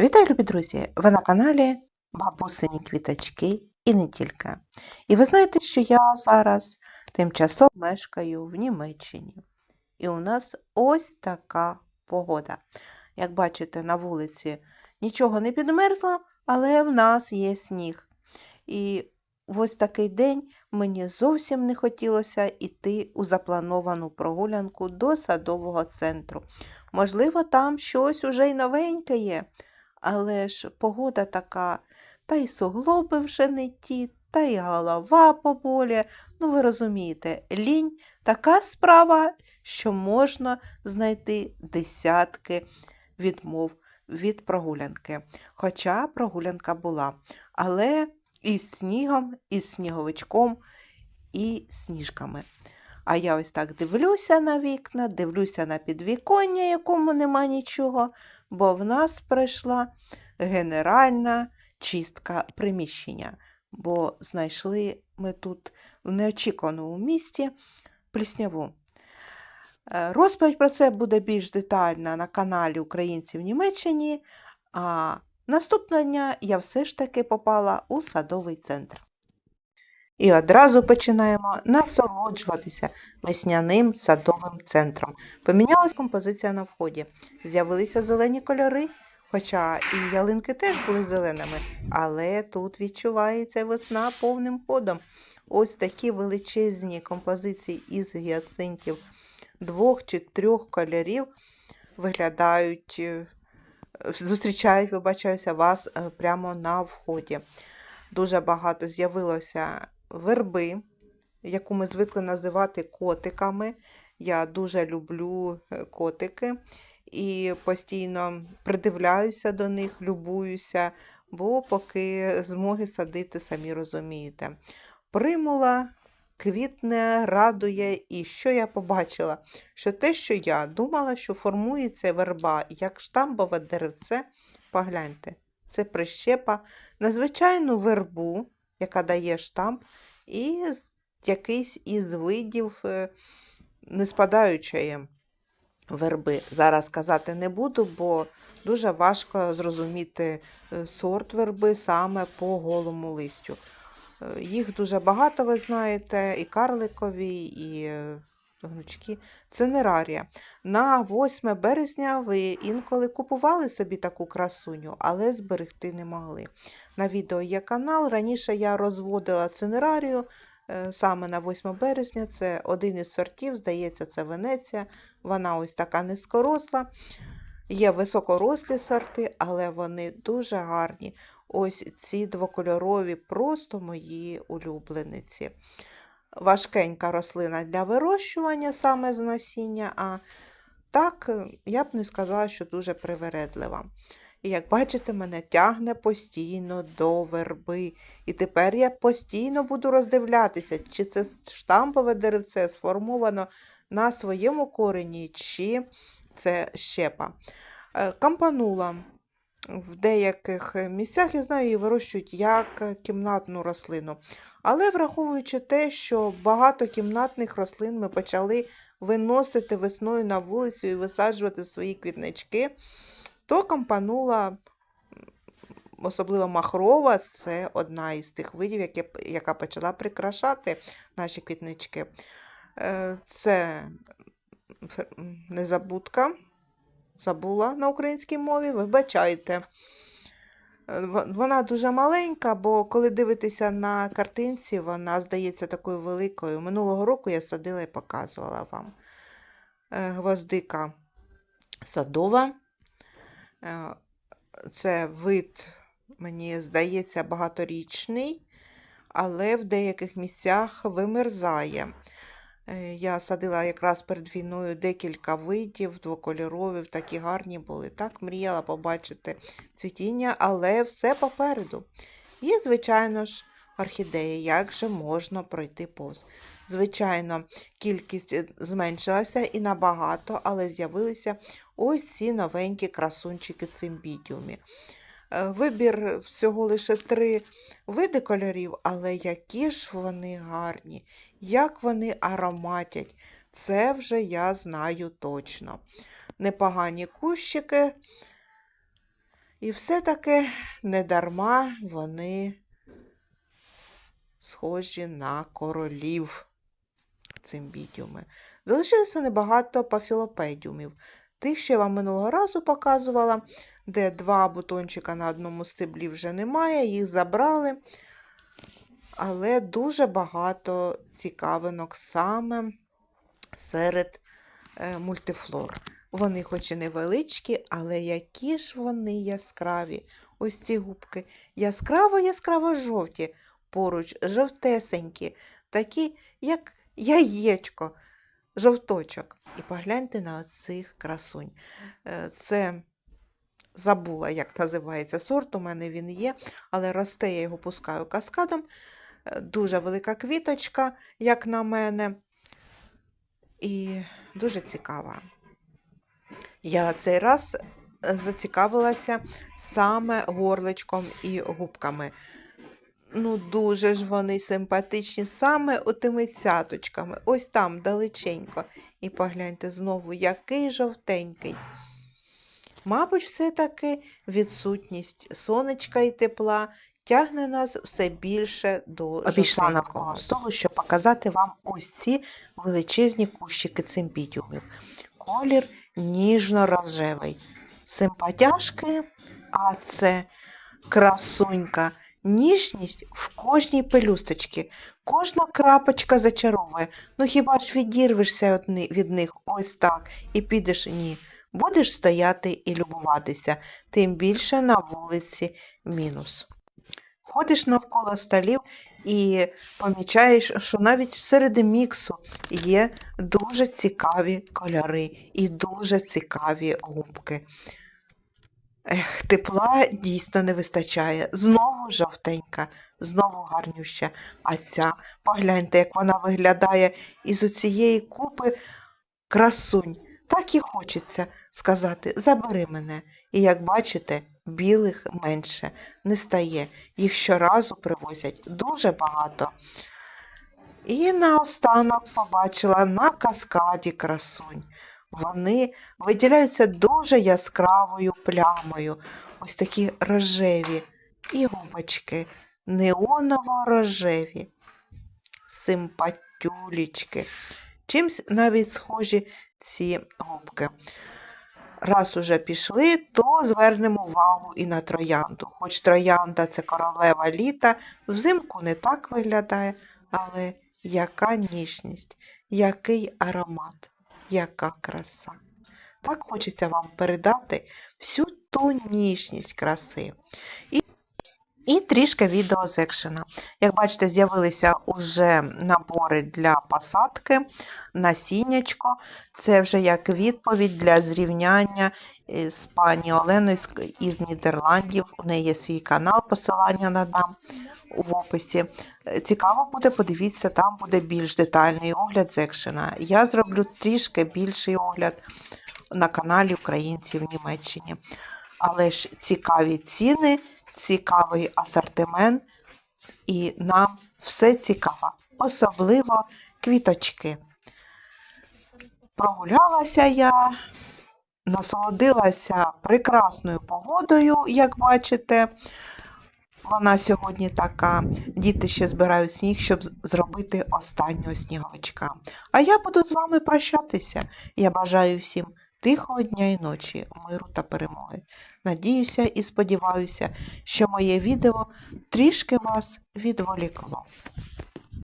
Вітаю, любі друзі! Ви на каналі Бабусині Квіточки і не тільки. І ви знаєте, що я зараз тимчасово мешкаю в Німеччині. І у нас ось така погода. Як бачите, на вулиці нічого не підмерзло, але в нас є сніг. І ось такий день мені зовсім не хотілося йти у заплановану прогулянку до садового центру. Можливо, там щось уже й новеньке є. Але ж погода така, та й суглоби вже не ті, та й голова поболі. Ну, ви розумієте, лінь така справа, що можна знайти десятки відмов від прогулянки. Хоча прогулянка була. Але із снігом, із сніговичком і сніжками. А я ось так дивлюся на вікна, дивлюся на підвіконня, якому нема нічого, бо в нас пройшла генеральна чистка приміщення, бо знайшли ми тут в неочікуваному місті плісняву. Е, Розповідь про це буде більш детальна на каналі Українці в Німеччині, а наступного дня я все ж таки попала у садовий центр. І одразу починаємо насолоджуватися весняним садовим центром. Помінялась композиція на вході. З'явилися зелені кольори, хоча і ялинки теж були зеленими, але тут відчувається весна повним ходом. Ось такі величезні композиції із гіацинтів двох чи трьох кольорів виглядають, е, зустрічають, вибачаюся, вас е, прямо на вході. Дуже багато з'явилося верби, яку ми звикли називати котиками. Я дуже люблю е, котики і постійно придивляюся до них, любуюся, бо поки змоги садити, самі розумієте. Примула квітне, радує, і що я побачила? Що те, що я думала, що формується верба як штамбове деревце, погляньте, це прищепа на звичайну вербу, яка дає штамп, і якийсь із видів е, неспадаючої верби. Зараз казати не буду, бо дуже важко зрозуміти е, сорт верби саме по голому листю. Е, Їх дуже багато, ви знаєте, і карликові, і гнучки. Це нерарія. На 8 березня ви інколи купували собі таку красуню, але зберегти не могли. На відео є канал. Раніше я розводила цинерарію е, саме на 8 березня. Це один із сортів, здається, це Венеція. Вона ось така низькоросла. Є високорослі сорти, але вони дуже гарні. Ось ці двокольорові, просто мої улюблениці. Важкенька рослина для вирощування саме з насіння, а так, я б не сказала, що дуже привередлива. І як бачите, мене тягне постійно до верби. І тепер я постійно буду роздивлятися, чи це штампове деревце сформовано на своєму корені, чи це щепа. Е, Кампанула. В деяких місцях, я знаю, її вирощують як кімнатну рослину. Але враховуючи те, що багато кімнатних рослин ми почали виносити весною на вулицю і висаджувати свої квітнички, то кампанула, особливо махрова, це одна із тих видів, яка почала прикрашати наші квітнички. Е, Це незабудка, забула на українській мові, вибачайте. Е, Вона дуже маленька, бо коли дивитися на картинці, вона здається такою великою. Минулого року я садила і показувала вам. Е, Гвоздика садова. Е, Це вид, мені здається, багаторічний, але в деяких місцях вимерзає. Е, Я садила якраз перед війною декілька видів, двокольорові, такі гарні були. Так мріяла побачити цвітіння, але все попереду. І, звичайно ж, орхідеї, як же можна пройти повз. Звичайно, кількість е, зменшилася і набагато, але з'явилися ось ці новенькі красунчики цимбідіумі. Е, Вибір всього лише три види кольорів, але які ж вони гарні, як вони ароматять. Це вже я знаю точно. Непогані кущики, І все-таки недарма вони схожі на королів цимбідіуми. Залишилося небагато пафілопедіумів. Тих, що я вам минулого разу показувала, де два бутончика на одному стеблі вже немає, їх забрали. Але дуже багато цікавинок саме серед е, мультифлор. Вони хоч і невеличкі, але які ж вони яскраві. Ось ці губки. Яскраво-яскраво жовті, поруч жовтесенькі, такі, як яєчко, жовточок. І погляньте на цих красунь. Е, Це забула, як називається сорт, у мене він є, але росте, я його пускаю каскадом. Е, Дуже велика квіточка, як на мене, і дуже цікава. Я цей раз е, зацікавилася саме горличком і губками. Ну, дуже ж вони симпатичні, саме отими цяточками. Ось там далеченько. І погляньте знову, який жовтенький. Мабуть, все-таки відсутність сонечка і тепла тягне нас все більше до Обійшла навколо жовтенького. з того, щоб показати вам ось ці величезні кущики цимпідіумів. Колір ніжно-рожевий. Симпатяшки, а це красунька. Ніжність в кожній пелюсточці. Кожна крапочка зачаровує. Ну хіба ж відірвешся від них ось так і підеш ні. Будеш стояти і любуватися, тим більше на вулиці мінус. Ходиш навколо столів і помічаєш, що навіть серед міксу є дуже цікаві кольори і дуже цікаві губки. Ех, тепла дійсно не вистачає. Знову жовтенька, знову гарнюща. А ця, погляньте, як вона виглядає із оцієї купи красунь. Так і хочеться сказати, забери мене. І як бачите, білих менше не стає. Їх щоразу привозять дуже багато. І наостанок побачила на каскаді красунь. Вони виділяються дуже яскравою плямою, ось такі рожеві і губочки, неоново-рожеві, симпатюлічки. Чимсь навіть схожі ці губки. Раз уже пішли, то звернемо увагу і на троянду. Хоч троянда це королева літа, взимку не так виглядає, але яка ніжність, який аромат, яка краса. Так хочеться вам передати всю ту ніжність краси. І, і трішки відео з екшена. Як бачите, з'явилися уже набори для посадки, насіннячко. Це вже як відповідь для зрівняння е, з пані Оленою із Нідерландів. У неї є свій канал, посилання надам в описі. Е, Цікаво буде, подивіться, там буде більш детальний огляд з екшена. Я зроблю трішки більший огляд на каналі Українці в Німеччині. Але ж цікаві ціни, цікавий асортимент, і нам все цікаво, особливо квіточки. Прогулялася я, насолодилася прекрасною погодою, як бачите. Вона сьогодні така. Діти ще збирають сніг, щоб зробити останнього сніговичка. А я буду з вами прощатися. Я бажаю всім тихого дня і ночі, миру та перемоги. Надіюся і сподіваюся, що моє відео трішки вас відволікло.